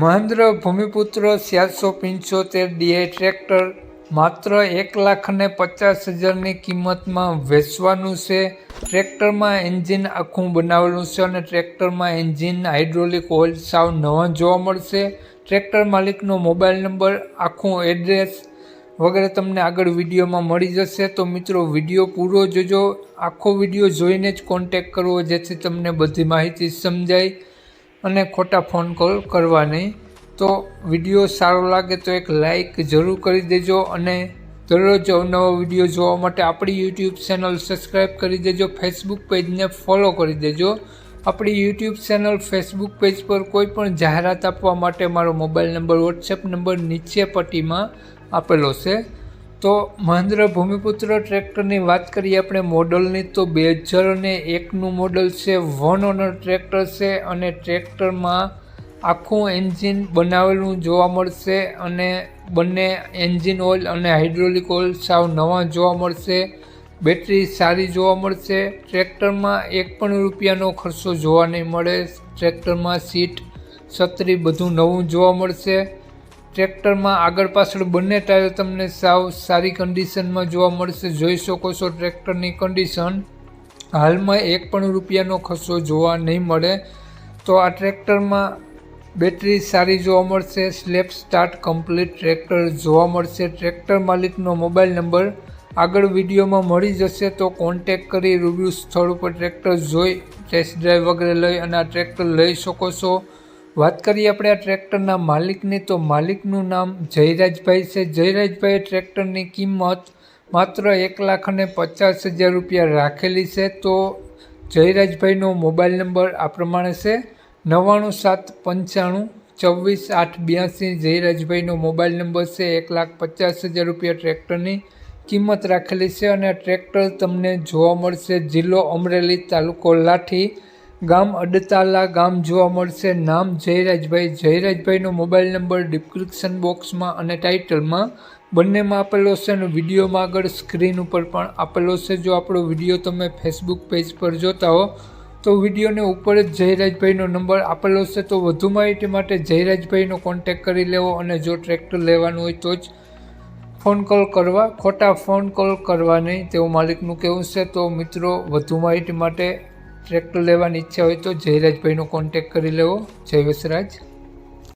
મહેન્દ્ર ભૂમિપુત્ર ચારસો પંચોતેર DA tractor માત્ર એક લાખને પચાસ હજારની કિંમતમાં વેચવાનું છે. ટ્રેક્ટરમાં એન્જિન આખું બનાવેલું છે અને ટ્રેક્ટરમાં એન્જિન, હાઇડ્રોલિક ઓઇલ સાવ નવા જોવા મળશે. ટ્રેક્ટર માલિકનો મોબાઈલ નંબર, આખું એડ્રેસ વગેરે તમને આગળ વિડીયોમાં મળી જશે. તો મિત્રો, વીડિયો પૂરો જોજો. આખો વીડિયો જોઈને જ કોન્ટેક કરવો, જેથી તમને બધી માહિતી સમજાય. અને ખોટા ફોન કોલ કરવા નહીં. તો વીડિયો સારો લાગે તો એક લાઈક જરૂર કરી દેજો અને દરરોજ અવનવો વીડિયો જોવા માટે આપણી યુટ્યુબ ચેનલ સબસ્ક્રાઈબ કરી દેજો, ફેસબુક પેજને ફોલો કરી દેજો. આપણી યુટ્યુબ ચેનલ ફેસબુક પેજ પર કોઈ પણ જાહેરાત આપવા માટે મારો મોબાઈલ નંબર, વોટ્સએપ નંબર નીચે પટ્ટીમાં આપેલો છે. તો મહેન્દ્ર ભૂમિપુત્ર ટ્રેક્ટરની વાત કરીએ આપણે, મોડલની તો બે હજાર અને એકનું મોડલ છે, વન ઓનર ટ્રેક્ટર છે અને ટ્રેક્ટરમાં આખું એન્જિન બનાવેલું જોવા મળશે અને બંને એન્જિન ઓઇલ અને હાઇડ્રોલિક ઓઇલ સાવ નવા જોવા મળશે, બેટરી સારી જોવા મળશે, ટ્રેક્ટરમાં એક પણ રૂપિયાનો ખર્ચો જોવા નહીં મળે, ટ્રેક્ટરમાં સીટ, છત્રી બધું નવું જોવા મળશે ટ્રેક્ટરમાં આગળ પાછળ બંને ટાયર તમને સાવ સારી કન્ડિશનમાં જોવા મળશે. જોઈ શકો છો ટ્રેક્ટરની કન્ડિશન હાલમાં એક પણ રૂપિયાનો ખર્ચો જોવા નહીં મળે. તો આ ટ્રેક્ટરમાં બેટરી સારી જોવા મળશે. સ્લેપ સ્ટાર્ટ કમ્પ્લીટ ટ્રેક્ટર જોવા મળશે. ટ્રેક્ટર માલિકનો મોબાઈલ નંબર આગળ વિડીયોમાં મળી જશે. તો કોન્ટેક કરી રૂબરૂ સ્થળ ઉપર ટ્રેક્ટર જોઈ ટેસ્ટ ડ્રાઈવ વગેરે લઈ અને આ ટ્રેક્ટર લઈ શકો છો. વાત કરીએ આપણે આ ટ્રેક્ટરના માલિકની, તો માલિકનું નામ જયરાજભાઈ છે. જયરાજભાઈ ટ્રેક્ટરની કિંમત માત્ર એક લાખ અને પચાસ હજાર રૂપિયા રાખેલી છે. તો જયરાજભાઈનો મોબાઈલ નંબર આ પ્રમાણે છે. નવ્વાણું સાત પંચાણું ચોવીસ આઠ બ્યાસી જયરાજભાઈનો મોબાઈલ નંબર છે. એક લાખ પચાસ હજાર રૂપિયા ટ્રેક્ટરની કિંમત રાખેલી છે. અને આ ટ્રેક્ટર તમને જોવા મળશે જિલ્લો અમરેલી તાલુકો લાઠી. ગામ અડતાલા ગામ જોવા મળશે. નામ જયરાજભાઈ. જયરાજભાઈનો મોબાઈલ નંબર ડિસ્ક્રિપ્શન બોક્સમાં અને ટાઇટલમાં બંનેમાં આપેલો છે અને વિડીયોમાં આગળ સ્ક્રીન ઉપર પણ આપેલો છે. જો આપણો વીડિયો તમે ફેસબુક પેજ પર જોતા હો, તો વિડીયોને ઉપર જ જયરાજભાઈનો નંબર આપેલો છે. તો વધુ માહિતી માટે જયરાજભાઈનો કોન્ટેક કરી લેવો અને જો ટ્રેક્ટર લેવાનું હોય તો જ ફોન કોલ કરવા. ખોટા ફોન કોલ કરવા નહીં તેવું માલિકનું કહેવું છે. તો મિત્રો, વધુ માહિતી માટે ટ્રેક્ટર લેવાની ઈચ્છા હોય તો જયરાજભાઈનો કોન્ટેક કરી લેવો. જય વસરાજ.